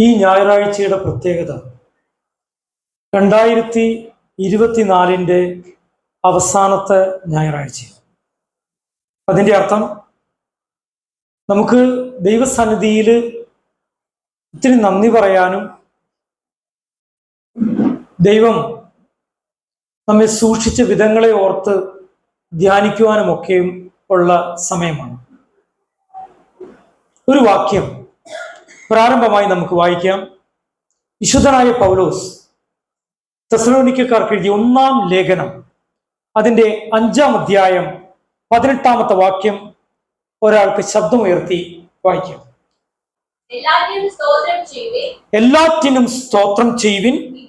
ഈ ഞായറാഴ്ചയുടെ പ്രത്യേകത. രണ്ടായിരത്തി ഇരുപത്തിനാലിന്റെ അവസാനത്തെ ഞായറാഴ്ച. അതിന്റെ അർത്ഥം നമുക്ക് ദൈവസന്നിധിയിൽ ഒത്തിരി നന്ദി പറയാനും ദൈവം നമ്മെ സൂക്ഷിച്ച വിധങ്ങളെ ഓർത്ത് ധ്യാനിക്കുവാനുമൊക്കെയും ഉള്ള സമയമാണ്. ഒരു വാക്യം. പ്രാരംഭമായി നമുക്ക് വായിക്കാം. വിശുദ്ധനായ പൗലോസ് തെസലോനിക്കാർക്ക് എഴുതിയ ഒന്നാം ലേഖനം. അതിന്റെ അഞ്ചാം അധ്യായം പതിനെട്ടാമത്തെ വാക്യം ഒരാൾക്ക് ശബ്ദമുയർത്തി വായിക്കാം. എല്ലാറ്റിനും സ്തോത്രം ചെയ്യുവിൻ.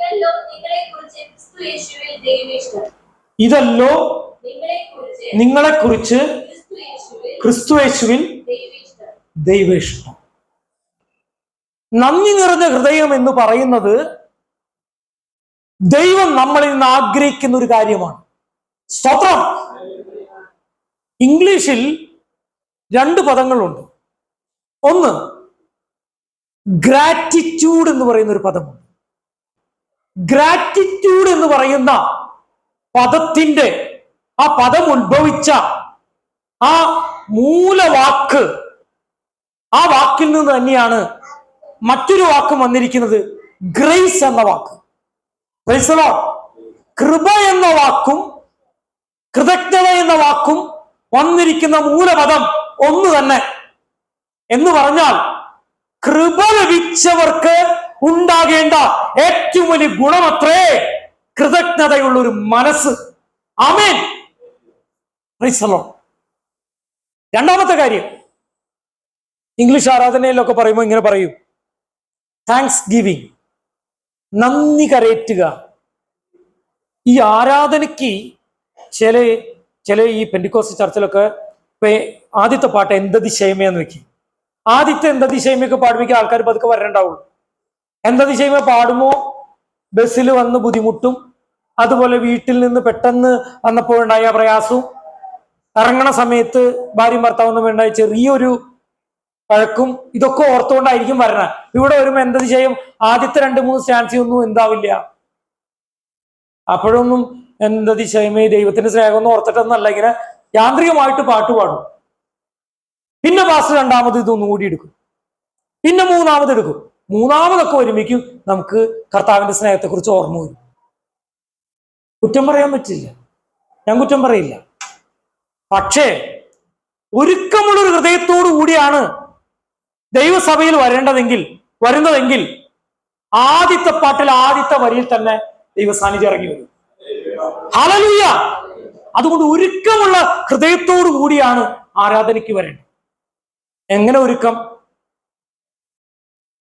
ഇതല്ലോ നിങ്ങളെ കുറിച്ച് നിങ്ങളെക്കുറിച്ച് ക്രിസ്തുയേശുവിൽ ദൈവേഷ്ടം നന്ദി നിറഞ്ഞ ഹൃദയം എന്ന് പറയുന്നത് ദൈവം നമ്മളിൽ നിന്ന് ആഗ്രഹിക്കുന്ന ഒരു കാര്യമാണ്. സ്തോത്രം. ഇംഗ്ലീഷിൽ രണ്ട് പദങ്ങളുണ്ട്. ഒന്ന് ഗ്രാറ്റിറ്റ്യൂഡ് എന്ന് പറയുന്ന ഒരു പദമുണ്ട്. ഗ്രാറ്റിറ്റ്യൂഡ് എന്ന് പറയുന്ന പദത്തിന്റെ ആ പദം ഉത്ഭവിച്ച ആ മൂലവാക്ക് ആ വാക്കിൽ നിന്ന് തന്നെയാണ് മറ്റൊരു വാക്കും വന്നിരിക്കുന്നത് ഗ്രേസ് എന്ന വാക്ക്. കൃപ എന്ന വാക്കും കൃതജ്ഞത എന്ന വാക്കും വന്നിരിക്കുന്ന മൂലപദം ഒന്ന് തന്നെ. എന്ന് പറഞ്ഞാൽ കൃപ ലഭിച്ചവർക്ക് ഉണ്ടാകേണ്ട ഏറ്റവും വലിയ ഗുണമത്രേ കൃതജ്ഞതയുള്ള ഒരു മനസ്സ് അമേൻ. രണ്ടാമത്തെ കാര്യം. ഇംഗ്ലീഷ് ആരാധനയിലൊക്കെ പറയുമ്പോൾ ഇങ്ങനെ പറയും. താങ്ക്സ് ഗിവിങ് നന്ദി കരയറ്റുക. ഈ ആരാധനയ്ക്ക് ചില ചില ഈ പെൻഡിക്കോസ് ചർച്ചിലൊക്കെ ഇപ്പൊ ആദ്യത്തെ പാട്ട് എന്തതിശയമേന്ന് വെക്കും. ആദ്യത്തെ എന്തതിശയമൊക്കെ പാടുമ്പോൾ ആൾക്കാർ പതുക്കെ വരണ്ടാവുള്ളൂ. എന്തതിശയമ പാടുമോ? ബസ്സിൽ വന്ന് ബുദ്ധിമുട്ടും. അതുപോലെ വീട്ടിൽ നിന്ന് പെട്ടെന്ന് വന്നപ്പോഴുണ്ടായ പ്രയാസവും. ഇറങ്ങണ സമയത്ത് ഭാര്യയും ഭർത്താവൊന്നും ഉണ്ടായ ചെറിയൊരു പഴക്കും ഇതൊക്കെ ഓർത്തുകൊണ്ടായിരിക്കും വരണത് ഇവിടെ വരുമ്പോ എന്തത് ചെയ്യും? ആദ്യത്തെ രണ്ട് മൂന്ന് സ്റ്റാൻസി ഒന്നും എന്താവില്ല. അപ്പോഴൊന്നും എന്തത് ചെയ്യമേ ദൈവത്തിന്റെ സ്നേഹമൊന്നും ഓർത്തിട്ടൊന്നല്ല ഇങ്ങനെ യാന്ത്രികമായിട്ട് പാട്ട് പാടും. പിന്നെ പാസ് രണ്ടാമത് ഇതൊന്നും കൂടി എടുക്കും. പിന്നെ മൂന്നാമത് എടുക്കും. മൂന്നാമതൊക്കെ ഒരുമിക്കും നമുക്ക് കർത്താവിന്റെ സ്നേഹത്തെക്കുറിച്ച് ഓർമ്മ വരും. കുറ്റം പറയാൻ പറ്റില്ല. ഞാൻ കുറ്റം പറയില്ല. പക്ഷേ ഒരുക്കമുള്ളൊരു ഹൃദയത്തോടു കൂടിയാണ് ദൈവസഭയിൽ വരേണ്ടതെങ്കിൽ വരുന്നതെങ്കിൽ ആദ്യത്തെ പാട്ടിൽ ആദ്യത്തെ വരിയിൽ തന്നെ ദൈവസാന്നിധ്യം ഇറങ്ങി വരും. ഹലലൂയ അതുകൊണ്ട് ഒരുക്കമുള്ള ഹൃദയത്തോടു കൂടിയാണ് ആരാധനയ്ക്ക് വരേണ്ടത്. എങ്ങനെ ഒരുക്കം?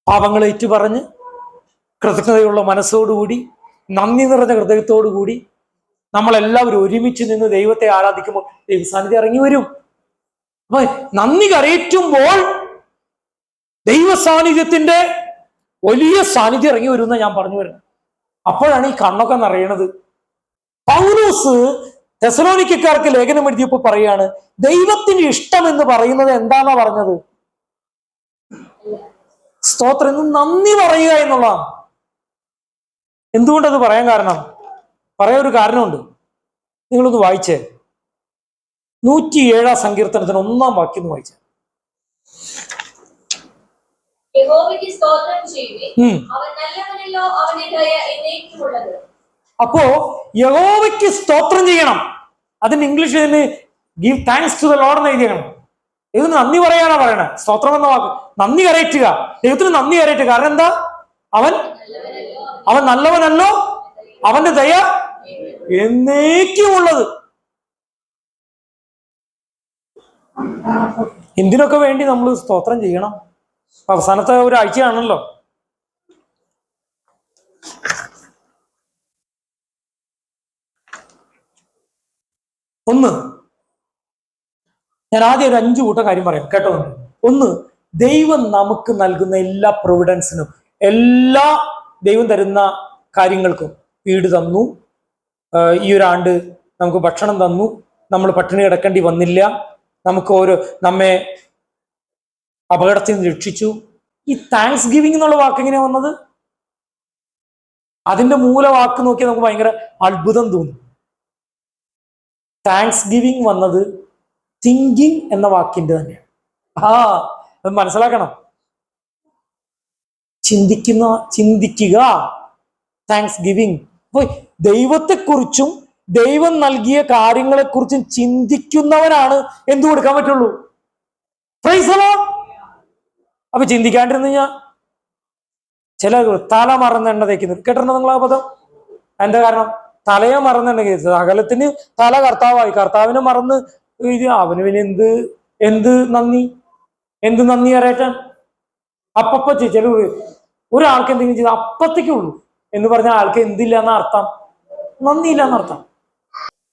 പാപങ്ങൾ ഏറ്റുപറഞ്ഞ് കൃതജ്ഞതയുള്ള മനസ്സോടുകൂടി നന്ദി നിറഞ്ഞ ഹൃദയത്തോടു കൂടി നമ്മളെല്ലാവരും ഒരുമിച്ച് നിന്ന് ദൈവത്തെ ആരാധിക്കുമ്പോൾ ദൈവസാന്നിധ്യം ഇറങ്ങി വരും. അപ്പൊ നന്ദി കരയേറ്റുമ്പോൾ ദൈവ സാന്നിധ്യത്തിന്റെ വലിയ സാന്നിധ്യം ഇറങ്ങി വരുമെന്ന് ഞാൻ പറഞ്ഞു വരുന്നത്. അപ്പോഴാണ് ഈ കണ്ണൊക്കെ നിറയണത്. പൗലൂസ് തെസലോണിക്കാർക്ക് ലേഖനം എഴുതിയപ്പോൾ പറയാണ് ദൈവത്തിന്റെ ഇഷ്ടം എന്ന് പറയുന്നത് എന്താണെന്നാ പറഞ്ഞത്? സ്തോത്രം എന്ന് നന്ദി പറയുക എന്നുള്ളതാണ്. എന്തുകൊണ്ടത് പറയാൻ കാരണം? പറയാൻ ഒരു കാരണമുണ്ട്. നിങ്ങളൊന്ന് വായിച്ചേ. നൂറ്റി ഏഴാം സങ്കീർത്തനത്തിന് ഒന്നാം വാക്യം വായിച്ചേ. യഹോവയ്ക്ക് സ്തോത്രം അവൻ നല്ലവനല്ലോ അവന്റെ ദയ എന്നേക്കുമുള്ളത്. അപ്പോ യഹോവയ്ക്ക് സ്തോത്രം ചെയ്യണം. അതിന് ഇംഗ്ലീഷിൽ give thanks to the lord എന്ന് എഴുതിയാണ് ദൈവത്തിന് നന്ദി പറയാനാ പറയണേ. സ്തോത്രം എന്ന വാക്ക്. നന്ദി കരയറ്റുക. ദൈവത്തിന് നന്ദി കരയറ്റുക. കാരണം എന്താ? അവൻ അവൻ നല്ലവനല്ലോ അവന്റെ ദയ എന്നേക്കുമുള്ളത്. എന്തിനൊക്കെ വേണ്ടി നമ്മൾ സ്തോത്രം ചെയ്യണം? അവസാനത്തെ ഒരാഴ്ചയാണല്ലോ. ഒന്ന് ഞാൻ ആദ്യം ഒരു അഞ്ചു കൂട്ടം കാര്യം പറയാം കേട്ടോ. ഒന്ന് ദൈവം നമുക്ക് നൽകുന്ന എല്ലാ പ്രൊവിഡൻസിനും എല്ലാ ദൈവം തരുന്ന കാര്യങ്ങൾക്കും വീട് തന്നു. ഈ ഒരാണ്ട് നമുക്ക് ഭക്ഷണം തന്നു. നമ്മൾ പട്ടിണി കിടക്കേണ്ടി വന്നില്ല. നമുക്ക് ഓരോ നമ്മെ അപകടത്തിൽ നിന്ന് രക്ഷിച്ചു. ഈ താങ്ക്സ് ഗിവിംഗ് എന്നുള്ള വാക്ക് എങ്ങനെ വന്നത്? അതിന്റെ മൂലവാക്ക് നോക്കിയാൽ നമുക്ക് ഭയങ്കര അത്ഭുതം തോന്നും. താങ്ക്സ് ഗിവിംഗ് വന്നത് തിങ്കിങ് എന്ന വാക്കിന്റെ തന്നെയാണ്. ആ മനസ്സിലാക്കണം. ചിന്തിക്കുന്ന ചിന്തിക്കുക. താങ്ക്സ് ഗിവിംഗ് അപ്പൊ ദൈവത്തെക്കുറിച്ചും ദൈവം നൽകിയ കാര്യങ്ങളെക്കുറിച്ചും ചിന്തിക്കുന്നവനാണ് എന്തു കൊടുക്കാൻ പറ്റുള്ളൂ? പ്രൈസ്. അപ്പൊ ചിന്തിക്കാണ്ടിരുന്നു ഞാൻ ചില തല മറന്ന് എണ്ണ തേക്കുന്നത്. കേട്ടിട്ടുണ്ടോ നിങ്ങൾ ആ പദം? എന്താ കാരണം? തലയെ മറന്നുണ്ടെങ്കിൽ സകലത്തിന് തല കർത്താവായി. കർത്താവിനെ മറന്ന് ഇത് അവന് പിന്നെ എന്ത് എന്ത് നന്ദി? എന്ത് നന്ദി അറിയാറ്റാൻ അപ്പപ്പ ചില ഒരാൾക്ക് എന്തെങ്കിലും ചെയ്ത് അപ്പത്തേക്കുള്ളൂ എന്ന് പറഞ്ഞാൽ ആൾക്ക് എന്തില്ല എന്ന അർത്ഥം? നന്ദിയില്ല എന്നർത്ഥം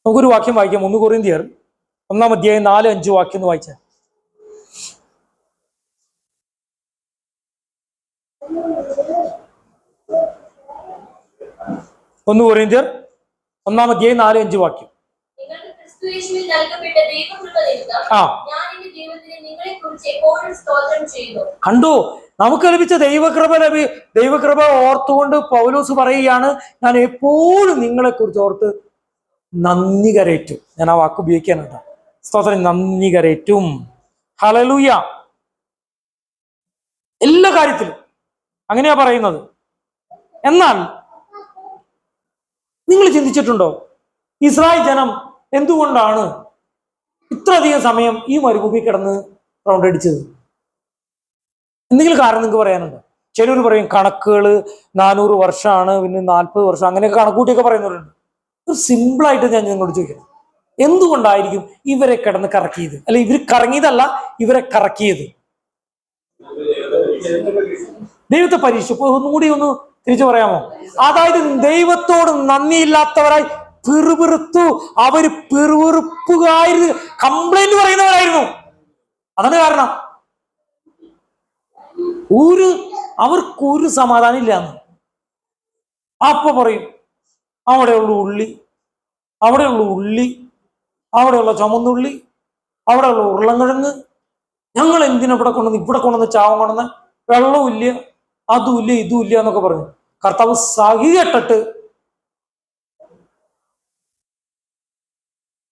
നമുക്കൊരു വാക്യം വായിക്കാം. ഒന്ന് കൊറിന്തിയർ ഒന്നാം അധ്യായം നാല് അഞ്ച് വാക്യം ഒന്ന് വായിച്ചാൽ ഒന്ന് കൊറിയന്തിയർ ഒന്നാം അധ്യായം നാല് അഞ്ച് വാക്യം. ആ. കണ്ടു? നമുക്ക് ലഭിച്ച ദൈവകൃപ ലഭി ദൈവകൃപ ഓർത്തുകൊണ്ട് പൗലോസ് പറയുകയാണ് ഞാൻ എപ്പോഴും നിങ്ങളെ കുറിച്ച് ഓർത്ത് നന്ദി കരയറ്റും ഞാൻ ആ വാക്ക് ഉപയോഗിക്കാനുണ്ട് സ്തോത്രം നന്ദി കരയറ്റും ഹലലൂയ എല്ലാ കാര്യത്തിലും അങ്ങനെയാ പറയുന്നത്. എന്നാൽ നിങ്ങൾ ചിന്തിച്ചിട്ടുണ്ടോ? ഇസ്രായേൽ ജനം എന്തുകൊണ്ടാണ് ഇത്രയധികം സമയം ഈ മരുഭൂമി കിടന്ന് റൗണ്ട് അടിച്ചത്? എന്തെങ്കിലും കാരണം നിങ്ങൾക്ക് പറയാനുണ്ടോ? ചിലർ പറയും കണക്കുകൾ നാനൂറ് വർഷമാണ് പിന്നെ നാൽപ്പത് വർഷം അങ്ങനെയൊക്കെ കണക്കൂട്ടിയൊക്കെ പറയുന്നവരുണ്ട്. ഒരു സിമ്പിളായിട്ട് ഞാൻ നിങ്ങളോട് ചോദിക്കണം എന്തുകൊണ്ടായിരിക്കും ഇവരെ കിടന്ന് കറക്കിയത്? അല്ല ഇവർ കറങ്ങിയതല്ല ഇവരെ കറക്കിയത്? ദൈവത്തെ പരീക്ഷ ഒന്നുകൂടി ഒന്ന് തിരിച്ചു പറയാമോ? അതായത് ദൈവത്തോട് നന്ദിയില്ലാത്തവരായി പിറുപിറുത്തു അവർ പിറുപിറുപ്പുകാര് കംപ്ലൈന്റ് പറയുന്നവരായിരുന്നു. അതാണ് കാരണം. ഒരു അവർക്ക് ഒരു സമാധാനം ഇല്ലാന്ന്. അപ്പൊ പറയും അവിടെയുള്ള ഉള്ളി അവിടെയുള്ള ഉള്ളി അവിടെയുള്ള ചുമന്നുള്ളി അവിടെയുള്ള ഉരുളങ്കിഴങ്ങ് ഞങ്ങൾ എന്തിനാ ഇവിടെ കൊണ്ടുവന്ന് ഇവിടെ കൊണ്ടുവന്ന് ചാവം കൊണ്ടുവന്ന്? വെള്ളമില്ല അതുമില്ല ഇതുമില്ല എന്നൊക്കെ പറഞ്ഞു. കർത്താവ് സഹികെട്ടിട്ട്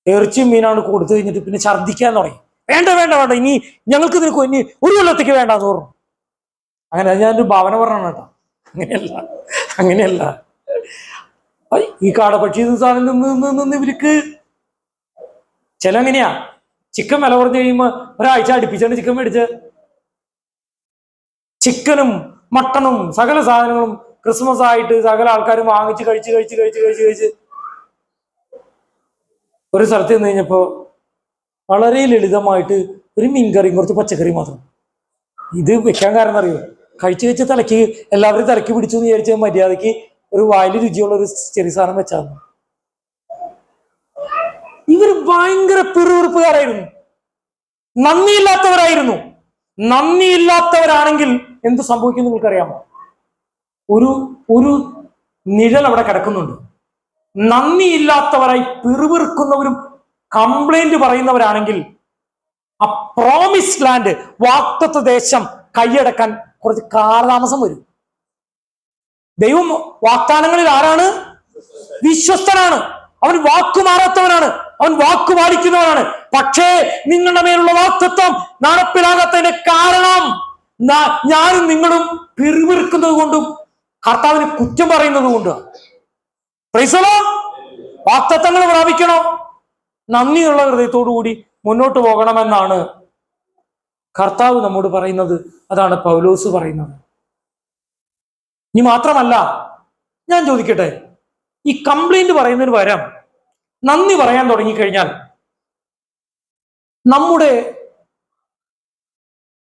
എറിച്ചും മീനാണ് കൊടുത്തു കഴിഞ്ഞിട്ട് പിന്നെ ഛർദ്ദിക്കാൻ തുടങ്ങി. വേണ്ട വേണ്ട വേണ്ട ഇനി ഞങ്ങൾക്ക് ഇതിന് ഇനി ഒരു കൊല്ലത്തേക്ക് വേണ്ടെന്ന് പറഞ്ഞു. അങ്ങനെ അത് ഞാനൊരു ഭാവന പറഞ്ഞാണ് കേട്ടോ. അങ്ങനെയല്ല അങ്ങനെയല്ല. ഈ കാടപക്ഷി സാധനം നിന്ന് നിന്ന് നിന്ന് ഇവർക്ക് ചില എങ്ങനെയാ ചിക്കൻ വില കുറഞ്ഞു കഴിയുമ്പോ ഒരാഴ്ച അടുപ്പിച്ചാണ് ചിക്കൻ മേടിച്ച് ചിക്കനും മട്ടണും സകല സാധനങ്ങളും ക്രിസ്മസ് ആയിട്ട് സകല ആൾക്കാരും വാങ്ങിച്ച് കഴിച്ച് കഴിച്ച് കഴിച്ച് കഴിച്ച് കഴിച്ച് ഒരു സ്ഥലത്ത് നിന്ന് കഴിഞ്ഞപ്പോ വളരെ ലളിതമായിട്ട് ഒരു മീൻകറിയും കുറച്ച് പച്ചക്കറിയും മാത്രം. ഇത് വെക്കാൻ കാരണം അറിയോ? കഴിച്ച് കഴിച്ച് തലയ്ക്ക് എല്ലാവരും തലയ്ക്ക് പിടിച്ചു എന്ന് വിചാരിച്ച മര്യാദയ്ക്ക് ഒരു വായിൽ രുചിയുള്ള ഒരു ചെറിയ സാധനം വെച്ചാന്ന് ഇവർ ഭയങ്കര പിറുപിറുപ്പുകാരായിരുന്നു. നന്ദിയില്ലാത്തവരായിരുന്നു. നന്ദിയില്ലാത്തവരാണെങ്കിൽ എന്ത് സംഭവിക്കും നിങ്ങൾക്കറിയാമോ? ഒരു ഒരു നിഴൽ അവിടെ കിടക്കുന്നുണ്ട്. നന്ദിയില്ലാത്തവരായി പിറുപിറുക്കുന്നവരും കംപ്ലൈന്റ് പറയുന്നവരാണെങ്കിൽ ആ പ്രോമിസ് ലാൻഡ് വാക്തത്വ ദേശം കൈയടക്കാൻ കുറച്ച് കാലതാമസം വരും. ദൈവം വാഗ്ദാനങ്ങളിൽ ആരാണ്? വിശ്വസ്തനാണ്. അവൻ വാക്കു മാറാത്തവനാണ്. അവൻ വാക്കു പാലിക്കുന്നവനാണ്. പക്ഷേ നിങ്ങളുടെ മേലുള്ള വാക്തത്വം നടപ്പിലാകാത്തതിന്റെ കാരണം ഞാനും നിങ്ങളും പിറുവിറുക്കുന്നത് കൊണ്ടും കർത്താവിന് കുറ്റം പറയുന്നത് കൊണ്ടും. പ്രൈസലോ വാക്തത്വങ്ങൾ പ്രാപിക്കണോ. നന്ദിയുള്ള ഹൃദയത്തോടു കൂടി മുന്നോട്ട് പോകണമെന്നാണ് കർത്താവ് നമ്മോട് പറയുന്നത്. അതാണ് പൗലോസ് പറയുന്നത്. ഇനി മാത്രമല്ല ഞാൻ ചോദിക്കട്ടെ ഈ കംപ്ലൈന്റ് പറയുന്നതിന് പകരം നന്ദി പറയാൻ തുടങ്ങിക്കഴിഞ്ഞാൽ നമ്മുടെ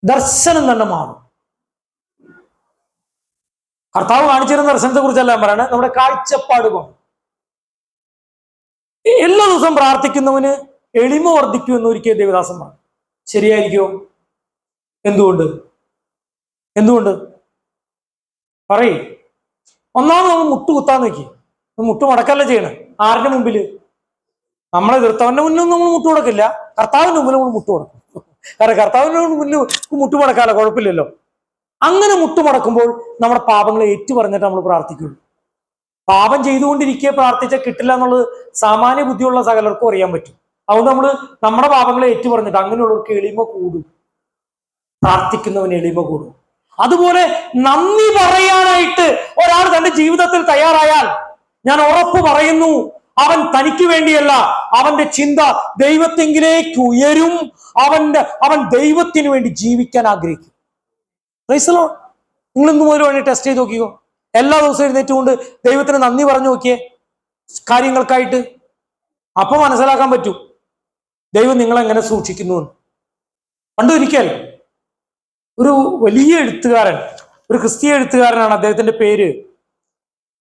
ദർശനം തന്നെ മാറും. കർത്താവ് കാണിച്ചിരുന്ന ദർശനത്തെ കുറിച്ചല്ല ഞാൻ പറയണേ. നമ്മുടെ കാഴ്ചപ്പാട് കൊണ്ട്. എല്ലാ ദിവസവും പ്രാർത്ഥിക്കുന്നവന് എളിമ വർദ്ധിക്കൂ എന്ന് ഒരിക്കൽ ദേവദാസൻ പറഞ്ഞു. ശരിയായിരിക്കോ? എന്തുകൊണ്ട്? എന്തുകൊണ്ട്? പറയേ. ഒന്നാമത് നമ്മൾ മുട്ട് കുത്താൻ നോക്കി മുട്ട് മടക്കല്ല ചെയ്യണം. ആരുടെ മുമ്പിൽ? നമ്മളെ എതിർത്തവന്റെ മുന്നിൽ നമ്മൾ മുട്ട് കൊടുക്കില്ല കർത്താവിന്റെ മുമ്പിൽ നമ്മൾ മുട്ട് കൊടുക്കും കാരണം കർത്താവിനോട് മുന്നിൽ മുട്ട് മടക്കാല കുഴപ്പമില്ലല്ലോ. അങ്ങനെ മുട്ടുമടക്കുമ്പോൾ നമ്മുടെ പാപങ്ങളെ ഏറ്റു പറഞ്ഞിട്ട് നമ്മൾ പ്രാർത്ഥിക്കുള്ളൂ പാപം ചെയ്തുകൊണ്ടിരിക്കെ പ്രാർത്ഥിച്ച കിട്ടില്ല എന്നുള്ളത് സാമാന്യ ബുദ്ധിയുള്ള സകലർക്കും അറിയാൻ പറ്റും. അതുകൊണ്ട് നമ്മൾ നമ്മുടെ പാപങ്ങളെ ഏറ്റു പറഞ്ഞിട്ട് അങ്ങനെയുള്ളവർക്ക് എളിമ കൂടും. പ്രാർത്ഥിക്കുന്നവന് എളിമ കൂടും. അതുപോലെ നന്ദി പറയാനായിട്ട് ഒരാൾ തന്റെ ജീവിതത്തിൽ തയ്യാറായാൽ ഞാൻ ഉറപ്പ് പറയുന്നു. അവൻ തനിക്ക് വേണ്ടിയല്ല അവന്റെ ചിന്ത ദൈവത്തെങ്കിലേക്ക് ഉയരും അവന്റെ അവൻ ദൈവത്തിന് വേണ്ടി ജീവിക്കാൻ ആഗ്രഹിക്കും. റൈസലോ നിങ്ങൾ ഇന്ന് മുതൽ വേണ്ടി ടെസ്റ്റ് ചെയ്ത് നോക്കിയോ എല്ലാ ദിവസവും എഴുന്നേറ്റുകൊണ്ട് ദൈവത്തിന് നന്ദി പറഞ്ഞു നോക്കിയേ. കാര്യങ്ങൾക്കായിട്ട് അപ്പൊ മനസ്സിലാക്കാൻ പറ്റും. ദൈവം നിങ്ങളെങ്ങനെ സൂക്ഷിക്കുന്നു എന്ന്. പണ്ട് ഒരിക്കൽ ഒരു വലിയ എഴുത്തുകാരൻ ഒരു ക്രിസ്തീയ എഴുത്തുകാരനാണ് അദ്ദേഹത്തിന്റെ പേര്.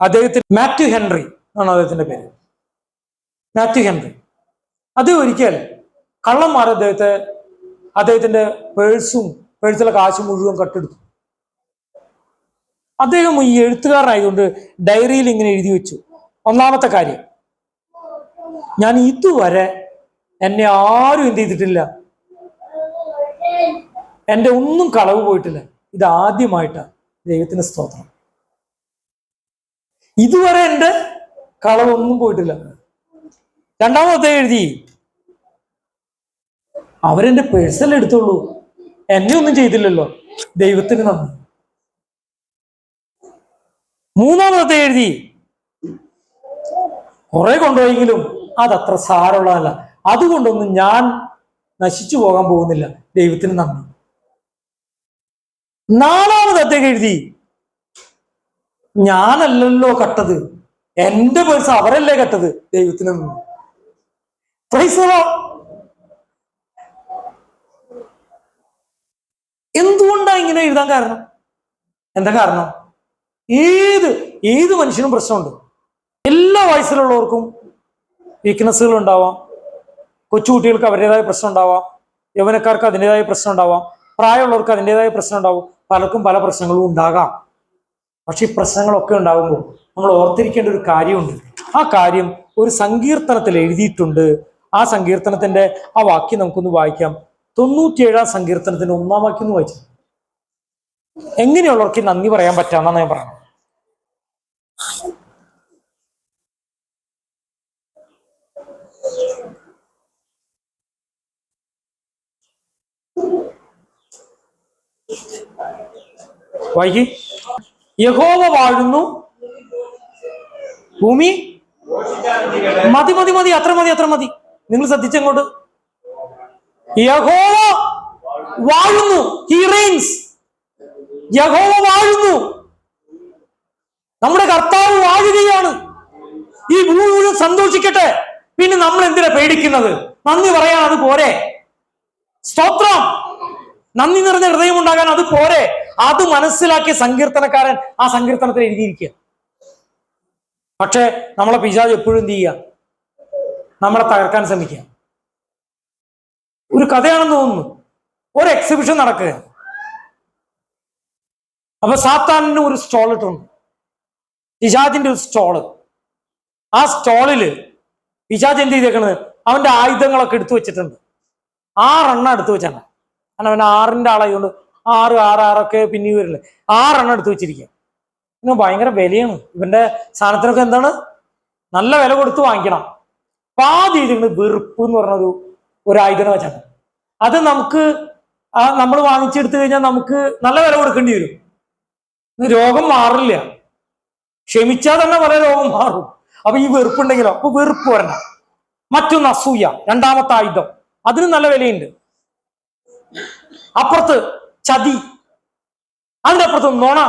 അദ്ദേഹത്തിന് മാത്യു ഹെൻറി ആണ് അദ്ദേഹത്തിന്റെ പേര്. Matthew Henry. അത് ഒരിക്കൽ കള്ളന്മാർ അദ്ദേഹത്തെ അദ്ദേഹത്തിന്റെ പേഴ്സും പേഴ്സിലെ കാശും മുഴുവൻ കട്ടെടുത്തു. അദ്ദേഹം ഈ എഴുത്തുകാരനായതുകൊണ്ട് ഡയറിയിൽ ഇങ്ങനെ എഴുതി വെച്ചു. ഒന്നാമത്തെ കാര്യം ഞാൻ ഇതുവരെ എന്നെ ആരും എന്ത് ചെയ്തിട്ടില്ല. എന്റെ ഒന്നും കളവ് പോയിട്ടില്ല. ഇത് ആദ്യമായിട്ടാണ് ദൈവത്തിന് സ്തോത്രം. ഇതുവരെ എന്റെ കളവൊന്നും പോയിട്ടില്ല. രണ്ടാമത്തെ എഴുതി. അവരെന്റെ പേഴ്സൽ എടുത്തുള്ളൂ എന്നെ ഒന്നും ചെയ്തില്ലല്ലോ. ദൈവത്തിന് നന്ദി. മൂന്നാമത്തെ എഴുതി. കുറെ കൊണ്ടുപോയെങ്കിലും അതത്ര സാരമുള്ളതല്ല. അതുകൊണ്ടൊന്നും ഞാൻ നശിച്ചു പോകാൻ പോകുന്നില്ല. ദൈവത്തിന് നന്ദി. നാലാമത് അദ്ദേഹം എഴുതി. ഞാനല്ലല്ലോ കട്ടത്. എന്റെ പേഴ്സ് അവരല്ലേ കട്ടത്. ദൈവത്തിന് നന്ദി. എന്തുകൊണ്ടാണ് ഇങ്ങനെ എഴുതാൻ കാരണം? എന്താ കാരണം? ഏത് ഏത് മനുഷ്യനും പ്രശ്നമുണ്ട്. എല്ലാ വയസ്സിലുള്ളവർക്കും വീക്ക്നെസ്സുകൾ ഉണ്ടാവാം. കൊച്ചുകുട്ടികൾക്ക് അവരുടേതായ പ്രശ്നം ഉണ്ടാവാം. യൗവനക്കാർക്ക് അതിന്റെതായ പ്രശ്നം ഉണ്ടാവാം. പ്രായമുള്ളവർക്ക് അതിന്റെതായ പ്രശ്നം ഉണ്ടാവും. പലർക്കും പല പ്രശ്നങ്ങളും ഉണ്ടാകാം. പക്ഷെ ഈ പ്രശ്നങ്ങളൊക്കെ ഉണ്ടാകുമ്പോൾ നമ്മൾ ഓർത്തിരിക്കേണ്ട ഒരു കാര്യമുണ്ട്. ആ കാര്യം ഒരു സങ്കീർത്തനത്തിൽ എഴുതിയിട്ടുണ്ട്. ആ സങ്കീർത്തനത്തിന്റെ ആ വാക്യം നമുക്കൊന്ന് വായിക്കാം. തൊണ്ണൂറ്റിയേഴാം സങ്കീർത്തനത്തിന്റെ ഒന്നാം വാക്യം ഒന്ന് വായിച്ചു? എങ്ങനെയുള്ളവർക്ക് നന്ദി പറയാൻ പറ്റാന്നാണ് ഞാൻ പറയുന്നത്. വൈകി യഹോവ വാഴുന്നു. ഭൂമി. മതി മതി മതി അത്ര മതി അത്ര മതി. നിങ്ങൾ ശ്രദ്ധിച്ചങ്ങോട്ട്. യഹോവ വാഴുന്നു. യഹോവ വാഴുന്നു. നമ്മുടെ കർത്താവ് വാഴുകയാണ്. ഈ ഭൂമി സന്തോഷിക്കട്ടെ. പിന്നെ നമ്മൾ എന്തിനാ പേടിക്കുന്നത്? നന്ദി പറയാൻ അത് പോരെ. സ്തോത്രം. നന്ദി നിറഞ്ഞ ഹൃദയം ഉണ്ടാകാൻ അത് പോരെ. അത് മനസ്സിലാക്കിയ സങ്കീർത്തനക്കാരൻ ആ സങ്കീർത്തനത്തിൽ എഴുതിയിരിക്കുക. പക്ഷെ നമ്മളെ പിശാജ് എപ്പോഴും എന്ത് ചെയ്യുക? നമ്മളെ തകർക്കാൻ ശ്രമിക്കുക. ഒരു കഥയാണെന്ന് തോന്നുന്നു. ഒരു എക്സിബിഷൻ നടക്കുക. അപ്പൊ സാത്താനിന് ഒരു സ്റ്റോൾ ഇട്ടുണ്ട്. പിശാജിന്റെ ഒരു സ്റ്റോൾ ആ സ്റ്റോളിൽ പിശാജ് എന്ത് ചെയ്തേക്കണത്? അവന്റെ ആയുധങ്ങളൊക്കെ എടുത്തു വെച്ചിട്ടുണ്ട്. ആറെണ്ണം എടുത്തു വെച്ചാണ്. കാരണം അവൻ ആറിന്റെ ആളായതുകൊണ്ട് ആറ് ആറ് ആറൊക്കെ പിന്നെ വരില്ലേ? ആറെണ്ണം എടുത്തു വെച്ചിരിക്കുക. ഇന്ന് ഭയങ്കര വിലയാണ്. ഇവന്റെ സാധനത്തിനൊക്കെ എന്താണ്? നല്ല വില കൊടുത്ത് വാങ്ങിക്കണം. ആദ്യം ഇതിന് വെറുപ്പ് എന്ന് പറഞ്ഞ ഒരു ഒരു ആയുധം വെച്ചാണ് അത് നമുക്ക് ആ നമ്മൾ വാങ്ങിച്ചെടുത്തു കഴിഞ്ഞാൽ നമുക്ക് നല്ല വില കൊടുക്കേണ്ടി വരും. രോഗം മാറില്ല. ക്ഷമിച്ചാൽ തന്നെ പല രോഗം മാറും. അപ്പൊ ഈ വെറുപ്പുണ്ടെങ്കിലോ? അപ്പൊ വെറുപ്പ് വരണം മറ്റൊന്ന് അസൂയ രണ്ടാമത്തെ ആയുധം. അതിന് നല്ല വിലയുണ്ട്. അപ്പുറത്ത് ചതി. അതിനപ്പുറത്ത് നുണ.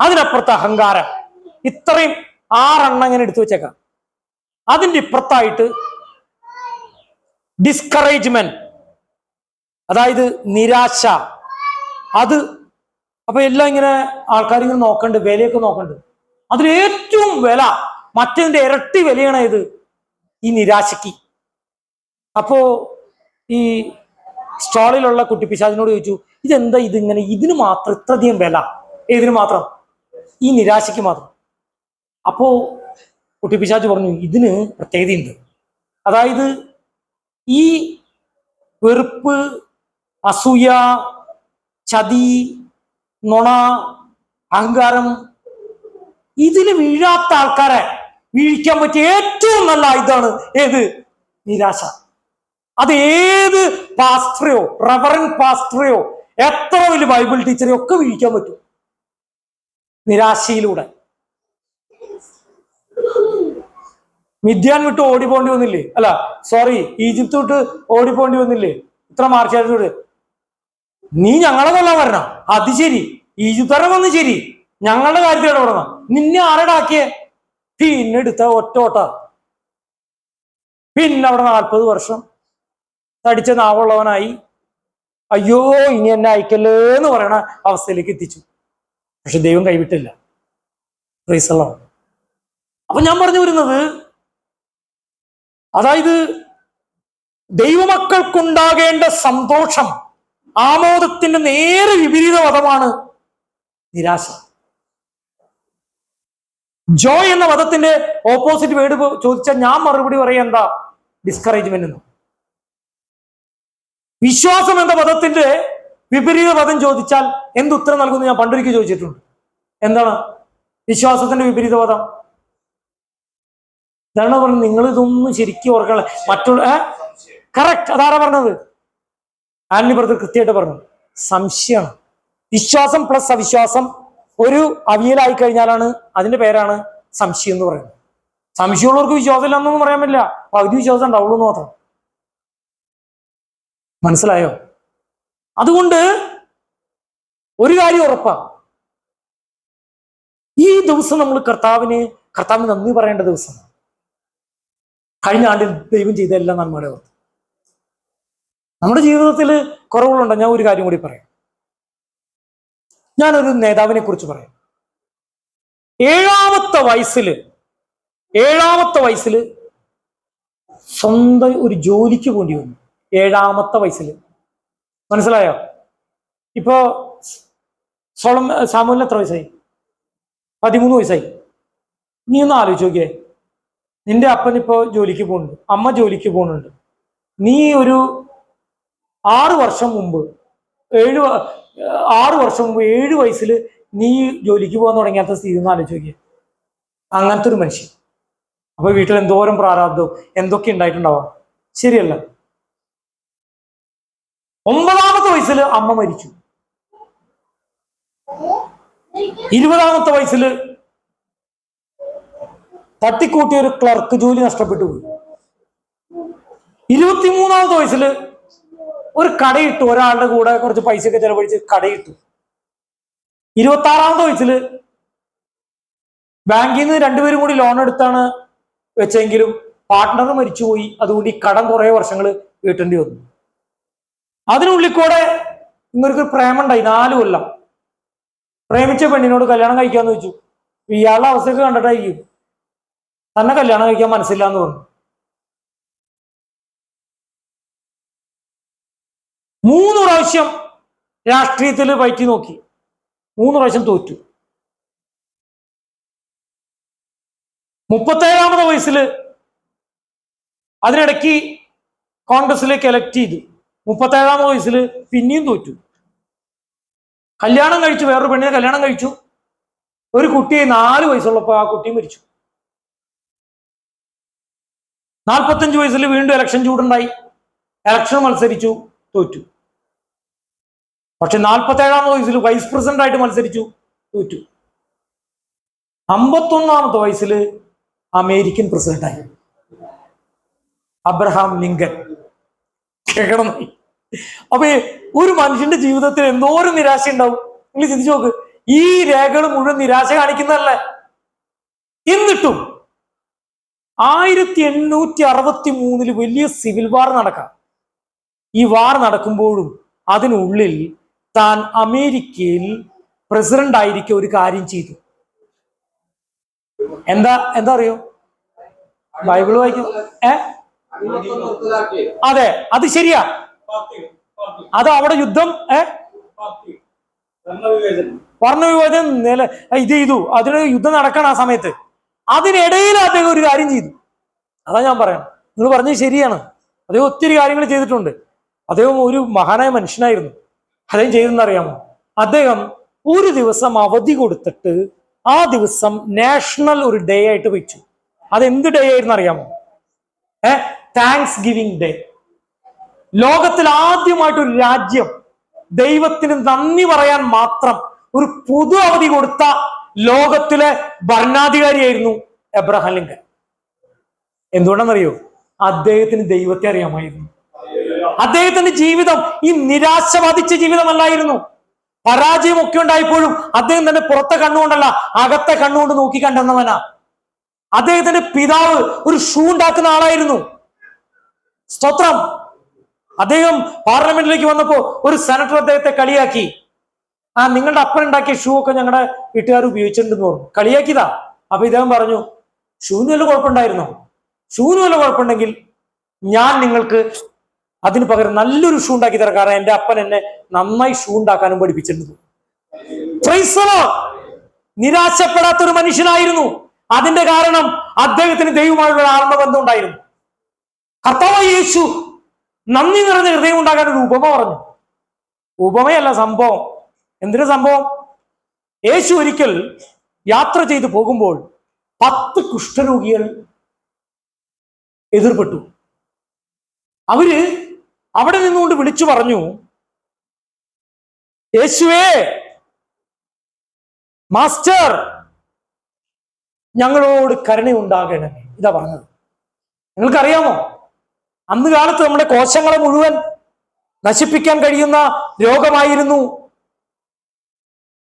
അതിനപ്പുറത്ത് അഹങ്കാരം. ഇത്രയും ആറെണ്ണം ഇങ്ങനെ എടുത്തു വെച്ചേക്കാം. അതിന്റെ ഇപ്പുറത്തായിട്ട് ഡിസ്കറേജ്മെന്റ് അതായത് നിരാശ. അത് അപ്പൊ എല്ലാം ഇങ്ങനെ ആൾക്കാർ ഇങ്ങനെ നോക്കണ്ട് വിലയൊക്കെ നോക്കണ്ട്. അതിൽ ഏറ്റവും വില മറ്റതിന്റെ ഇരട്ടി വിലയാണ് ഇത് ഈ നിരാശയ്ക്ക്. അപ്പോ ഈ സ്റ്റോളിലുള്ള കുട്ടി പിശാചിനോട് ചോദിച്ചു ഇതെന്താ ഇതിങ്ങനെ ഇതിന് മാത്രം ഇത്രയധികം വില ഏതിന് മാത്രം? ഈ നിരാശയ്ക്ക് മാത്രം. അപ്പോ കുട്ടി പിശാച് പറഞ്ഞു ഇതിന് പ്രത്യേകതയുണ്ട്. അതായത് ഈ വെറുപ്പ് അസൂയ ചതി നുണ അഹങ്കാരം ഇതിൽ വീഴാത്ത ആൾക്കാരെ വീഴിക്കാൻ പറ്റിയ ഏറ്റവും നല്ല ആയുധമാണ് ഏത്? നിരാശ. അത് ഏത് പാസ്റ്ററയോ റവറൻ പാസ്റ്ററയോ എത്ര വലിയ ബൈബിൾ ടീച്ചറെയോ ഒക്കെ വീഴിക്കാൻ പറ്റും? നിരാശയിലൂടെ. മിഥ്യാൻ വിട്ട് ഓടിപ്പോണ്ടി വന്നില്ലേ? അല്ല സോറി ഈജിപ്ത് വിട്ട് ഓടിപ്പോണ്ടി വന്നില്ലേ? ഇത്ര മാർച്ചായിട്ട് നീ ഞങ്ങളെ കൊല്ലാൻ വരണം. അത് ശരി. ഈജിപ്തരെ വന്ന് ശരി. ഞങ്ങളുടെ കാര്യത്തിൽ ഇടപെടണം. നിന്നെ ആരടാക്കിയേ പിന്നെ എടുത്ത ഒറ്റോട്ട പിന്നെ അവിടെ നാൽപ്പത് വർഷം തടിച്ച നാവുള്ളവനായി. അയ്യോ ഇനി എന്നെ അയക്കല്ലേ എന്ന് പറയണ അവസ്ഥയിലേക്ക് എത്തിച്ചു. പക്ഷെ ദൈവം കൈവിട്ടില്ല. റീസള്ള അപ്പൊ ഞാൻ പറഞ്ഞു വരുന്നത് അതായത് ദൈവമക്കൾക്കുണ്ടാകേണ്ട സന്തോഷം ആമോദത്തിന്റെ നേരെ വിപരീത പദമാണ് നിരാശ. ജോയ് എന്ന പദത്തിന്റെ ഓപ്പോസിറ്റ് വേർഡ് ചോദിച്ചാൽ ഞാൻ മറുപടി പറയാം എന്താ? ഡിസ്കറേജ്മെന്റ് എന്ന് വിശ്വാസം എന്ന പദത്തിന്റെ വിപരീത പദം ചോദിച്ചാൽ എന്ത് ഉത്തരം നൽകുന്നു? ഞാൻ പണ്ടൊരിക്കൽ ചോദിച്ചിട്ടുണ്ട്. എന്താണ്? വിശ്വാസത്തിന്റെ വിപരീത പദം ഇതാണ് പറഞ്ഞത് നിങ്ങൾ ഇതൊന്നും ശരിക്കും ഓർക്കണം മറ്റുള്ള കറക്റ്റ് അതാരാ പറഞ്ഞത്? ആന്റണി ബ്രദർ കൃത്യമായിട്ട് പറഞ്ഞു. സംശയമാണ്. വിശ്വാസം പ്ലസ് അവിശ്വാസം ഒരു അവിയലായി കഴിഞ്ഞാലാണ് അതിന്റെ പേരാണ് സംശയം എന്ന് പറയുന്നത്. സംശയമുള്ളവർക്ക് വിശ്വാസം ഇല്ലെന്നൊന്നും പറയാൻ പറ്റില്ല. പകുതി വിശ്വാസം ഉണ്ടാവുള്ളൂ എന്ന് മാത്രം. മനസ്സിലായോ? അതുകൊണ്ട് ഒരു കാര്യം ഉറപ്പാ. ഈ ദിവസം നമ്മൾ കർത്താവിന് കർത്താവിന് നന്ദി പറയേണ്ട ദിവസമാണ്. കഴിഞ്ഞ ആണ്ടിൽ ദൈവം ചെയ്ത എല്ലാം നന്മയുടെ ഓർത്ത് നമ്മുടെ ജീവിതത്തിൽ കുറവുകളുണ്ടോ. ഞാൻ ഒരു കാര്യം കൂടി പറയാം. ഞാനൊരു നേതാവിനെ കുറിച്ച് പറയാം. ഏഴാമത്തെ വയസ്സിൽ ഏഴാമത്തെ വയസ്സിൽ സ്വന്തം ഒരു ജോലിക്ക് വേണ്ടി വന്നു. ഏഴാമത്തെ വയസ്സിൽ. മനസ്സിലായോ? ഇപ്പോ സോളം സാമൂലിന് എത്ര വയസ്സായി? പതിമൂന്ന് വയസ്സായി. നീ ഒന്ന് ആലോചിച്ച് നോക്കിയേ. നിന്റെ അപ്പൻ ഇപ്പോ ജോലിക്ക് പോകുന്നുണ്ട്. അമ്മ ജോലിക്ക് പോകുന്നുണ്ട്. നീ ഒരു ആറു വർഷം മുമ്പ് ഏഴ് ആറു വർഷം മുമ്പ് ഏഴ് വയസ്സിൽ നീ ജോലിക്ക് പോകാൻ തുടങ്ങിയാത്ത സ്ഥിതി ഒന്ന് ആലോചിച്ച് നോക്കിയേ. അങ്ങനത്തെ ഒരു മനുഷ്യൻ. അപ്പൊ വീട്ടിൽ എന്തോരം പ്രാരാബ്ദവും എന്തൊക്കെ ഉണ്ടായിട്ടുണ്ടാവാം. ശരിയല്ല. ഒമ്പതാമത്തെ വയസ്സിൽ അമ്മ മരിച്ചു. ഇരുപതാമത്തെ വയസ്സിൽ തട്ടിക്കൂട്ടിയ ഒരു ക്ലർക്ക് ജോലി നഷ്ടപ്പെട്ടു പോയി. ഇരുപത്തിമൂന്നാമത്തെ വയസ്സിൽ ഒരു കടയിട്ടു ഒരാളുടെ കൂടെ കുറച്ച് പൈസയൊക്കെ ചെലവഴിച്ച് കടയിട്ടു. ഇരുപത്തി ആറാമത്തെ വയസ്സിൽ ബാങ്കിൽ നിന്ന് രണ്ടുപേരും കൂടി ലോൺ എടുത്താണ് വെച്ചെങ്കിലും പാർട്ട്ണർ മരിച്ചുപോയി. അതുകൊണ്ട് ഈ കടം കുറെ വർഷങ്ങൾ വീട്ടേണ്ടി വന്നു. അതിനുള്ളിൽ കൂടെ ഇങ്ങനൊരു പ്രേമുണ്ടായി നാല് കൊല്ലം. പ്രേമിച്ച പെണ്ണിനോട് കല്യാണം കഴിക്കാന്ന് വെച്ചു. ഇയാളുടെ അവസ്ഥയൊക്കെ കണ്ടിട്ടായിരിക്കും. തന്നെ കല്യാണം കഴിക്കാൻ മനസ്സില്ല എന്ന് തോന്നുന്നു. മൂന്ന് പ്രാവശ്യം രാഷ്ട്രീയത്തിൽ വയറ്റി നോക്കി. മൂന്ന് പ്രാവശ്യം തോറ്റു. മുപ്പത്തേഴാമത് വയസ്സിൽ അതിനിടയ്ക്ക് കോൺഗ്രസിലേക്ക് എലക്ട് ചെയ്തു. മുപ്പത്തേഴാമത് വയസ്സിൽ പിന്നെയും തോറ്റു. കല്യാണം കഴിച്ചു വേറൊരു പെണ്ണിനെ കല്യാണം കഴിച്ചു. ഒരു കുട്ടിയെ നാല് വയസ്സുള്ളപ്പോൾ ആ കുട്ടി മരിച്ചു. നാൽപ്പത്തഞ്ച് വയസ്സിൽ വീണ്ടും ഇലക്ഷൻ ചൂടുണ്ടായി. ഇലക്ഷൻ മത്സരിച്ചു തോറ്റു. പക്ഷെ നാൽപ്പത്തേഴാമത്തെ വയസ്സിൽ വൈസ് പ്രസിഡന്റ് ആയിട്ട് മത്സരിച്ചു തോറ്റു. അമ്പത്തൊന്നാമത്തെ വയസ്സിൽ അമേരിക്കൻ പ്രസിഡന്റായി അബ്രഹാം ലിങ്കൻ. കേൾക്കണം. അപ്പൊ ഒരു മനുഷ്യന്റെ ജീവിതത്തിൽ എന്തോരം നിരാശ ഉണ്ടാവും? നിങ്ങൾ ചിന്തിച്ചു നോക്ക്. ഈ രേഖകൾ മുഴുവൻ നിരാശ കാണിക്കുന്നതല്ലേ. എന്നിട്ടും ആയിരത്തി എണ്ണൂറ്റി അറുപത്തി മൂന്നിൽ വലിയ സിവിൽ വാർ നടക്കാം. ഈ വാർ നടക്കുമ്പോഴും അതിനുള്ളിൽ താൻ അമേരിക്കയിൽ പ്രസിഡന്റ് ആയിരിക്കെ ഒരു കാര്യം ചെയ്തു. എന്താ എന്താ അറിയോ? ബൈബിൾ വായിക്കും. ഏ? അതെ അത് ശരിയാ. അത് അവിടെ യുദ്ധം ഏ? വർണവിവേചനം നില ഇത് ചെയ്തു. അതിന് യുദ്ധം നടക്കണം ആ സമയത്ത്. അതിനിടയിൽ അദ്ദേഹം ഒരു കാര്യം ചെയ്തു. അതാ ഞാൻ പറയാം നിങ്ങൾ പറഞ്ഞത് ശരിയാണ്. അദ്ദേഹം ഒത്തിരി കാര്യങ്ങൾ ചെയ്തിട്ടുണ്ട്. അദ്ദേഹം ഒരു മഹാനായ മനുഷ്യനായിരുന്നു. അദ്ദേഹം ചെയ്തെന്ന് അറിയാമോ? അദ്ദേഹം ഒരു ദിവസം അവധി കൊടുത്തിട്ട് ആ ദിവസം നാഷണൽ ഒരു ഡേ ആയിട്ട് വെച്ചു. അതെന്ത് ഡേ ആയിരുന്നു അറിയാമോ? ഏ? താങ്ക്സ് ഗിവിംഗ് ഡേ ലോകത്തിൽ ആദ്യമായിട്ട് ഒരു രാജ്യം ദൈവത്തിന് നന്ദി പറയാൻ മാത്രം ഒരു പൊതു അവധി കൊടുത്ത ലോകത്തിലെ ഭരണാധികാരിയായിരുന്നു എബ്രഹാം ലിങ്കൻ. എന്തുകൊണ്ടാണെന്നറിയോ? അദ്ദേഹത്തിന് ദൈവത്തെ അറിയാമായിരുന്നു. അദ്ദേഹത്തിന്റെ ജീവിതം ഈ നിരാശ ബാധിച്ച ജീവിതമല്ലായിരുന്നു. പരാജയമൊക്കെ ഉണ്ടായപ്പോഴും അദ്ദേഹം തന്നെ പുറത്തെ കണ്ണുകൊണ്ടല്ല അകത്തെ കണ്ണുകൊണ്ട് നോക്കി കണ്ടെന്നവനാ. അദ്ദേഹത്തിന്റെ പിതാവ് ഒരു ഷൂ ഉണ്ടാക്കുന്ന ആളായിരുന്നു. സ്തോത്രം. അദ്ദേഹം പാർലമെന്റിലേക്ക് വന്നപ്പോ ഒരു സെനറ്റർ അദ്ദേഹത്തെ കളിയാക്കി. ആ നിങ്ങളുടെ അപ്പൻ ഉണ്ടാക്കിയ ഷൂ ഒക്കെ ഞങ്ങളുടെ വീട്ടുകാർ ഉപയോഗിച്ചിട്ടുണ്ടെന്ന് പറഞ്ഞു. കളിയാക്കിയതാ. അപ്പൊ ഇദ്ദേഹം പറഞ്ഞു ഷൂന് വല്ല കുഴപ്പമുണ്ടായിരുന്നോ? ഷൂന് വല്ല കുഴപ്പമുണ്ടെങ്കിൽ ഞാൻ നിങ്ങൾക്ക് അതിന് പകരം നല്ലൊരു ഷൂ ഉണ്ടാക്കി തരാം. കാരണം എന്റെ അപ്പൻ എന്നെ നന്നായി ഷൂ ഉണ്ടാക്കാനും പഠിപ്പിച്ചിട്ടുണ്ട്. നിരാശപ്പെടാത്തൊരു മനുഷ്യനായിരുന്നു. അതിന്റെ കാരണം അദ്ദേഹത്തിന് ദൈവമായുള്ള ആത്മബന്ധം ഉണ്ടായിരുന്നു. കർത്താവ് യേശു നന്ദി നിറഞ്ഞ ഹൃദയം ഉണ്ടാകാൻ ഒരു ഉപമ പറഞ്ഞു. ഉപമയല്ല സംഭവം. എന്തിനു സംഭവം? യേശു ഒരിക്കൽ യാത്ര ചെയ്തു പോകുമ്പോൾ പത്ത് കുഷ്ഠരോഗികൾ എതിർപ്പെട്ടു. അവർ അവിടെ നിന്നുകൊണ്ട് വിളിച്ചു പറഞ്ഞു യേശുവേ മാസ്റ്റർ ഞങ്ങളോട് കരുണയുണ്ടാകണമേ. ഇതാ പറഞ്ഞത്. നിങ്ങൾക്കറിയാമോ? അന്ന് കാലത്ത് നമ്മുടെ കോശങ്ങളെ മുഴുവൻ നശിപ്പിക്കാൻ കഴിയുന്ന രോഗമായിരുന്നു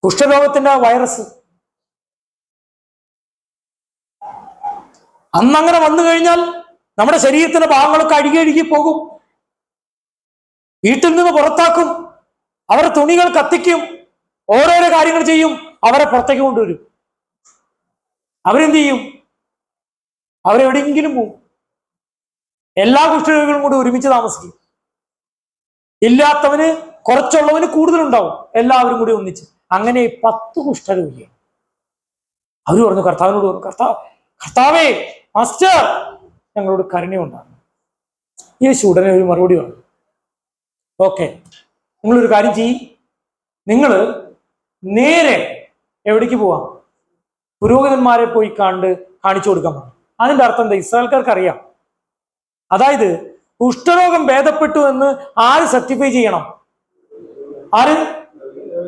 കുഷ്ഠരോഗത്തിന്റെ വൈറസ് അന്നങ്ങനെ വന്നു കഴിഞ്ഞാൽ നമ്മുടെ ശരീരത്തിന്റെ ഭാഗങ്ങളൊക്കെ അഴുകി അഴുകി പോകും. വീട്ടിൽ നിന്ന് പുറത്താക്കും. അവരുടെ തുണികൾ കത്തിക്കും. ഓരോരോ കാര്യങ്ങൾ ചെയ്യും. അവരെ പുറത്തേക്ക് കൊണ്ടുവരും. അവരെന്ത് ചെയ്യും? അവരെവിടെയെങ്കിലും പോകും എല്ലാ കുഷ്ഠരോഗികളും കൂടി ഒരുമിച്ച് താമസിക്കും. ഇല്ലാത്തവന് കുറച്ചുള്ളവന് കൂടുതലുണ്ടാവും. എല്ലാവരും കൂടി ഒന്നിച്ച്. അങ്ങനെ പത്ത് കുഷ്ഠരോഗിയെ അവർ പറഞ്ഞു കർത്താവിനോട് പറഞ്ഞു കർത്താവ് കർത്താവേ മാസ്റ്റർ ഞങ്ങളോട് കരുണയുണ്ടാകും യേശു ഉടനെ ഒരു മറുപടി പറഞ്ഞു ഓക്കെ നിങ്ങളൊരു കാര്യം ചെയ്യ്. നിങ്ങൾ നേരെ എവിടേക്ക് പോവാം? പുരോഹിതന്മാരെ പോയി കണ്ട് കാണിച്ചു കൊടുക്കാൻ പറഞ്ഞു. അതിന്റെ അർത്ഥം എന്താ? ഇസ്രായേൽക്കാർക്ക് അറിയാം അതായത് കുഷ്ഠരോഗം ഭേദപ്പെട്ടു എന്ന് ആര് സർട്ടിഫൈ ചെയ്യണം? ആര്?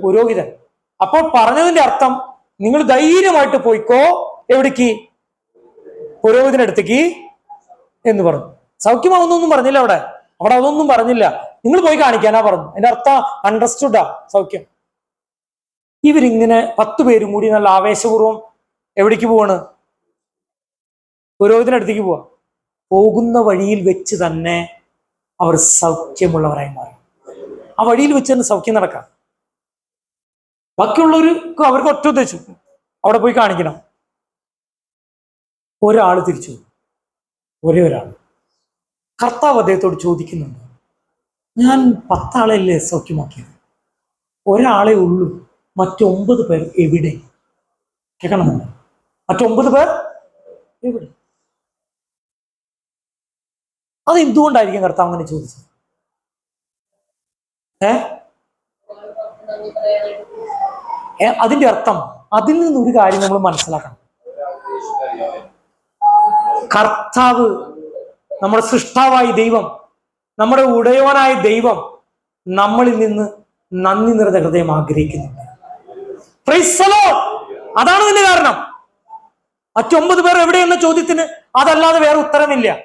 പുരോഹിതൻ. അപ്പോൾ പറഞ്ഞതിന്റെ അർത്ഥം നിങ്ങൾ ധൈര്യമായിട്ട് പോയിക്കോ എവിടേക്ക്? പുരോഹിതനടുത്തേക്ക് എന്ന് പറഞ്ഞു. സൗഖ്യമാവുന്നൊന്നും പറഞ്ഞില്ല അവിടെ. അവിടെ അതൊന്നും പറഞ്ഞില്ല. നിങ്ങൾ പോയി കാണിക്കാനാ പറഞ്ഞു എന്റെ അർത്ഥം അണ്ടർസ്റ്റുഡാ സൗഖ്യം. ഇവരിങ്ങനെ പത്ത് പേരും കൂടി നല്ല ആവേശപൂർവം എവിടേക്ക് പോവാണ്? പുരോഹിതനടുത്തേക്ക് പോവാ. പോകുന്ന വഴിയിൽ വെച്ച് തന്നെ അവർ സൗഖ്യമുള്ളവരായി മാറി. ആ വഴിയിൽ വെച്ച് തന്നെ സൗഖ്യം നടക്കാം. ബാക്കിയുള്ളവർക്ക് അവർക്ക് ഒറ്റ ഉദ്ദേശം. അവിടെ പോയി കാണിക്കണം. ഒരാൾ തിരിച്ചു. ഒരേ ഒരാൾ കർത്താവ് അദ്ദേഹത്തോട് ചോദിക്കുന്നുണ്ട് ഞാൻ പത്താളല്ലേ സൗഖ്യമാക്കിയത്? ഒരാളെ ഉള്ളൂ. മറ്റൊമ്പത് പേർ എവിടെ? കേൾക്കണമെന്ന് മറ്റൊമ്പത് പേർ എവിടെ? അത് എന്തുകൊണ്ടായിരിക്കും കർത്താവ് അങ്ങനെ ചോദിച്ചത്? ഏ, അതിന്റെ അർത്ഥം അതിൽ നിന്ന് ഒരു കാര്യം നമ്മൾ മനസ്സിലാക്കണം. കർത്താവ് നമ്മുടെ സൃഷ്ടാവായ ദൈവം നമ്മുടെ ഉടയവനായ ദൈവം നമ്മളിൽ നിന്ന് നന്ദി നിറഞ്ഞ ഹൃദയം ആഗ്രഹിക്കുന്നുണ്ട്. അതാണ് ഇതിന്റെ കാരണം. മറ്റൊമ്പത് പേർ എന്ന ചോദ്യത്തിന് അതല്ലാതെ വേറെ ഉത്തരമില്ല.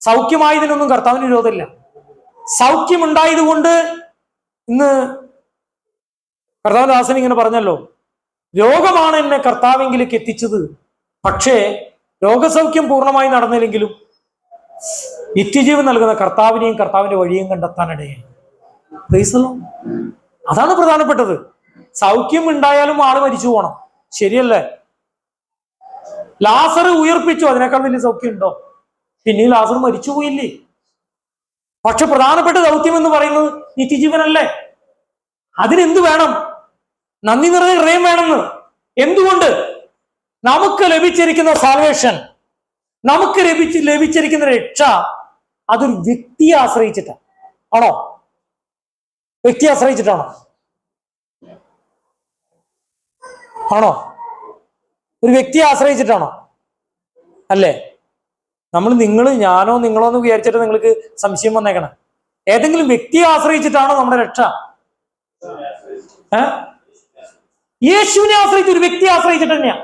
സൗഖ്യമായതിനൊന്നും കർത്താവിന് വിരോധമില്ല. സൗഖ്യമുണ്ടായത് കൊണ്ട് ഇന്ന് കർത്താവ് ദാസൻ ഇങ്ങനെ പറഞ്ഞല്ലോ രോഗമാണ് എന്നെ കർത്താവെങ്കിലേക്ക് എത്തിച്ചത്. പക്ഷേ രോഗസൗഖ്യം പൂർണമായി നടന്നില്ലെങ്കിലും നിത്യജീവൻ നൽകുന്ന കർത്താവിനെയും കർത്താവിന്റെ വഴിയും കണ്ടെത്താനിടയായി. Praise അതാണ് പ്രധാനപ്പെട്ടത്. സൗഖ്യം ഉണ്ടായാലും ആൾ മരിച്ചു പോണം. ശരിയല്ലേ? ലാസർ ഉയർപ്പിച്ചു. അതിനേക്കാൾ വലിയ സൗഖ്യം ഉണ്ടോ? പിന്നെ ലാസർ മരിച്ചു പോയില്ലേ? പക്ഷെ പ്രധാനപ്പെട്ട ദൗത്യം എന്ന് പറയുന്നത് നിത്യജീവനല്ലേ? അതിനെന്ത് വേണം? നന്ദി നിറഞ്ഞ ഹൃദയം വേണമെന്ന്. എന്തുകൊണ്ട്? നമുക്ക് ലഭിച്ചിരിക്കുന്ന സാൽവേഷൻ നമുക്ക് ലഭിച്ച് ലഭിച്ചിരിക്കുന്ന രക്ഷ അതൊരു വ്യക്തിയെ ആശ്രയിച്ചിട്ടാണ് ആണോ? വ്യക്തിയെ ആശ്രയിച്ചിട്ടാണോ? ആണോ? ഒരു വ്യക്തിയെ ആശ്രയിച്ചിട്ടാണോ? അല്ലേ? നമ്മൾ നിങ്ങൾ ഞാനോ നിങ്ങളോ എന്ന് വിചാരിച്ചിട്ട് നിങ്ങൾക്ക് സംശയം വന്നേക്കണം. ഏതെങ്കിലും വ്യക്തിയെ ആശ്രയിച്ചിട്ടാണോ നമ്മുടെ രക്ഷ? ഏ? യേശുവിനെ ആശ്രയിച്ച് ഒരു വ്യക്തിയെ ആശ്രയിച്ചിട്ട് തന്നെയാ.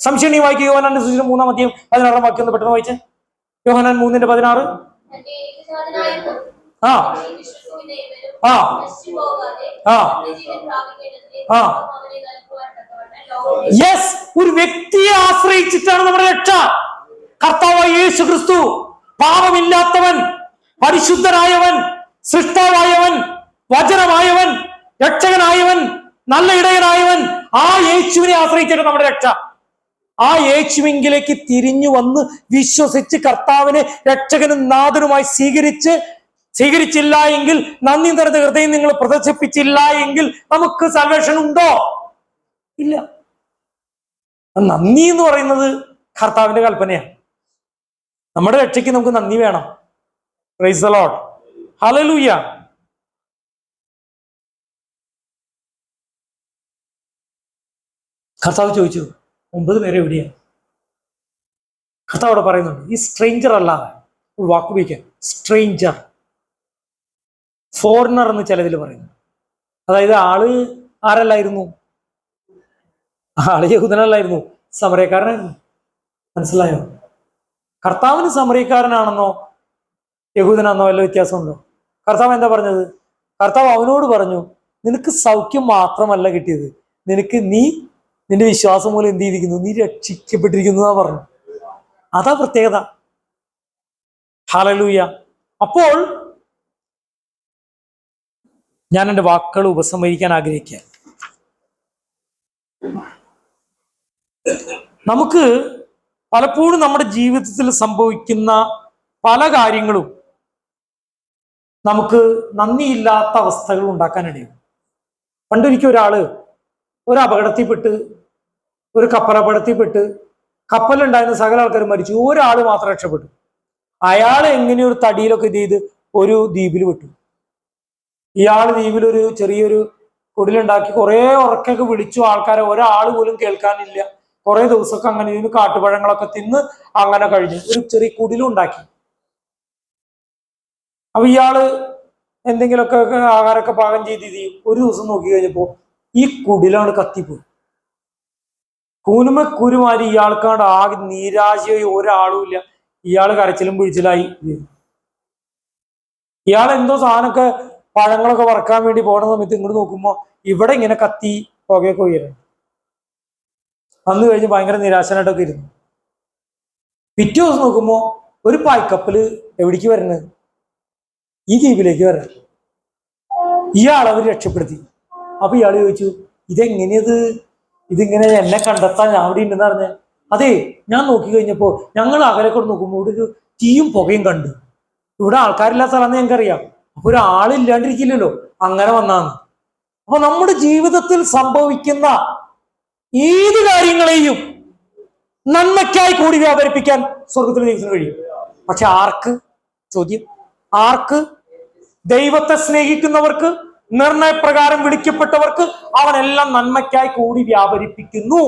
സംശയം നീ വായിക്കുക യോഹനാന്റെ സുവിശേഷം മൂന്നാം അധ്യയം പതിനാറാം വാക്യം ഒന്ന് പെട്ടെന്ന് വായിച്ചേ. യോഹനാൻ മൂന്നിന്റെ പതിനാറ്. ആ. ആ. ആ. ആ. യെസ് ഒരു വ്യക്തിയെ ആശ്രയിച്ചിട്ടാണ് നമ്മുടെ രക്ഷ. കർത്താവായ യേശു ക്രിസ്തു പാപമില്ലാത്തവൻ പരിശുദ്ധനായവൻ സൃഷ്ടാവായവൻ വചനമായവൻ രക്ഷകനായവൻ നല്ല ഇടയനായവൻ ആ യേശുവിനെ ആശ്രയിച്ചിട്ട് നമ്മുടെ രക്ഷ. ആ യേശുവിങ്കിലേക്ക് തിരിഞ്ഞു വന്ന് വിശ്വസിച്ച് കർത്താവിനെ രക്ഷകനും നാഥനുമായി സ്വീകരിച്ച് സ്വീകരിച്ചില്ല എങ്കിൽ നന്ദി നിറഞ്ഞ ഹൃദയം നിങ്ങൾ പ്രദർശിപ്പിച്ചില്ല എങ്കിൽ നമുക്ക് സൽവേഷൻ ഉണ്ടോ? ഇല്ല. നന്ദി എന്ന് പറയുന്നത് കർത്താവിന്റെ കൽപ്പനയാണ്. നമ്മുടെ രക്ഷയ്ക്ക് നമുക്ക് നന്ദി വേണം. പ്രൈസ് ഹലലൂയ കർത്താവ് ചോദിച്ചു ഒമ്പത് പേരെ എവിടെയാണ്? കർത്താവ് അവിടെ പറയുന്നുണ്ട് ഈ സ്ട്രേഞ്ചർ അല്ലാതെ സ്ട്രെയിഞ്ചർ സ്ട്രേഞ്ചർ ഫോറിനർ എന്ന് ചിലതിൽ പറയുന്നു. അതായത് ആൾ ആരല്ലായിരുന്നു? ആൾ യഹൂദനല്ലായിരുന്നു. സമരക്കാരനായിരുന്നു. മനസ്സിലായോ? കർത്താവിന് സമരക്കാരനാണെന്നോ യഹൂദനാണെന്നോ വല്ല വ്യത്യാസമുണ്ടോ? കർത്താവ് എന്താ പറഞ്ഞത്? കർത്താവ് അവനോട് പറഞ്ഞു നിനക്ക് സൗഖ്യം മാത്രമല്ല കിട്ടിയത്. നിനക്ക് നീ നിന്റെ വിശ്വാസം മൂലം എന്ത് ചെയ്തിരിക്കുന്നു? നീ രക്ഷിക്കപ്പെട്ടിരിക്കുന്നു എന്നാ പറഞ്ഞു. അതാ പ്രത്യേകത. ഹാലലൂയ അപ്പോൾ ഞാൻ എന്റെ വാക്കുകൾ ഉപസംഹരിക്കാൻ ആഗ്രഹിക്കുക നമുക്ക് പലപ്പോഴും നമ്മുടെ ജീവിതത്തിൽ സംഭവിക്കുന്ന പല കാര്യങ്ങളും നമുക്ക് നന്ദിയില്ലാത്ത അവസ്ഥകൾ ഉണ്ടാക്കാനിടയും പണ്ടൊരിക്കൽ ഒരാൾ ഒരു അപകടത്തിൽപ്പെട്ട് ഒരു കപ്പലപകടത്തിൽപ്പെട്ട് കപ്പലുണ്ടായിരുന്ന സകല ആൾക്കാരും മരിച്ചു. ഒരാൾ മാത്രം രക്ഷപ്പെട്ടു. അയാൾ എങ്ങനെ ഒരു തടിയിലൊക്കെ ഇത് ചെയ്ത് ഒരു ദ്വീപിൽ വിട്ടു. ഇയാൾ ദ്വീപിൽ ഒരു ചെറിയൊരു കുടിലുണ്ടാക്കി കുറേ ഉറക്കൊക്കെ വിളിച്ചു ആൾക്കാരെ. ഒരാൾ പോലും കേൾക്കാനില്ല. കുറെ ദിവസമൊക്കെ അങ്ങനെ ഇതിന് കാട്ടുപഴങ്ങളൊക്കെ തിന്ന് അങ്ങനെ കഴിഞ്ഞു. ഒരു ചെറിയ കുടിലും ഉണ്ടാക്കി അപ്പൊ ഇയാൾ എന്തെങ്കിലുമൊക്കെ ആഹാരമൊക്കെ പാകം ചെയ്ത് ചെയ്യും. ഒരു ദിവസം നോക്കി കഴിഞ്ഞപ്പോ ഈ കുടിലാണ് കത്തിപ്പോയി. കൂനുമ കുരുമാരി ഇയാൾക്കാണ്ട് ആകെ നിരാശയായി ഒരാളും ഇല്ല. ഇയാൾ കരച്ചിലും പിടിച്ചിലായി. ഇയാൾ എന്തോ സാധനമൊക്കെ പഴങ്ങളൊക്കെ വറക്കാൻ വേണ്ടി പോണ സമയത്ത് ഇങ്ങോട്ട് നോക്കുമ്പോ ഇവിടെ ഇങ്ങനെ കത്തി പുകയൊക്കെ ഉയരുന്നു. അന്ന് കഴിഞ്ഞ് ഭയങ്കര നിരാശനായിട്ടൊക്കെ ഇരുന്നു. പിറ്റേ ദിവസം നോക്കുമ്പോ ഒരു പായ്ക്കപ്പൽ എവിടേക്ക് വരണത് ഈ ദ്വീപിലേക്ക് വരണം. ഇയാൾ അവർ രക്ഷപ്പെടുത്തി. അപ്പൊ ഇയാൾ ചോദിച്ചു ഇതെങ്ങനെയത്? ഇതിങ്ങനെ എന്നെ കണ്ടെത്താൻ ഞാൻ അവിടെ ഉണ്ടെന്ന് പറഞ്ഞ. അതെ ഞാൻ നോക്കി കഴിഞ്ഞപ്പോ ഞങ്ങൾ അകലെ നോക്കുമ്പോൾ ഇവിടെ ഒരു തീയും പുകയും കണ്ടു. ഇവിടെ ആൾക്കാരില്ലാത്ത സ്ഥലം ഞങ്ങൾക്കറിയാം. അപ്പൊ ഒരാളില്ലാണ്ടിരിക്കില്ലല്ലോ അങ്ങനെ വന്നാന്ന്. അപ്പൊ നമ്മുടെ ജീവിതത്തിൽ സംഭവിക്കുന്ന ഏത് കാര്യങ്ങളെയും നന്മയ്ക്കായി കൂടി വ്യാപരിപ്പിക്കാൻ സ്വർഗത്തിൽ ദൈവത്തിന് കഴിയും. പക്ഷെ ആർക്ക്? ചോദ്യം. ആർക്ക്? ദൈവത്തെ സ്നേഹിക്കുന്നവർക്ക് നിർണയപ്രകാരം വിളിക്കപ്പെട്ടവർക്ക് അവനെല്ലാം നന്മയ്ക്കായി കൂടി വ്യാപരിപ്പിക്കുന്നു.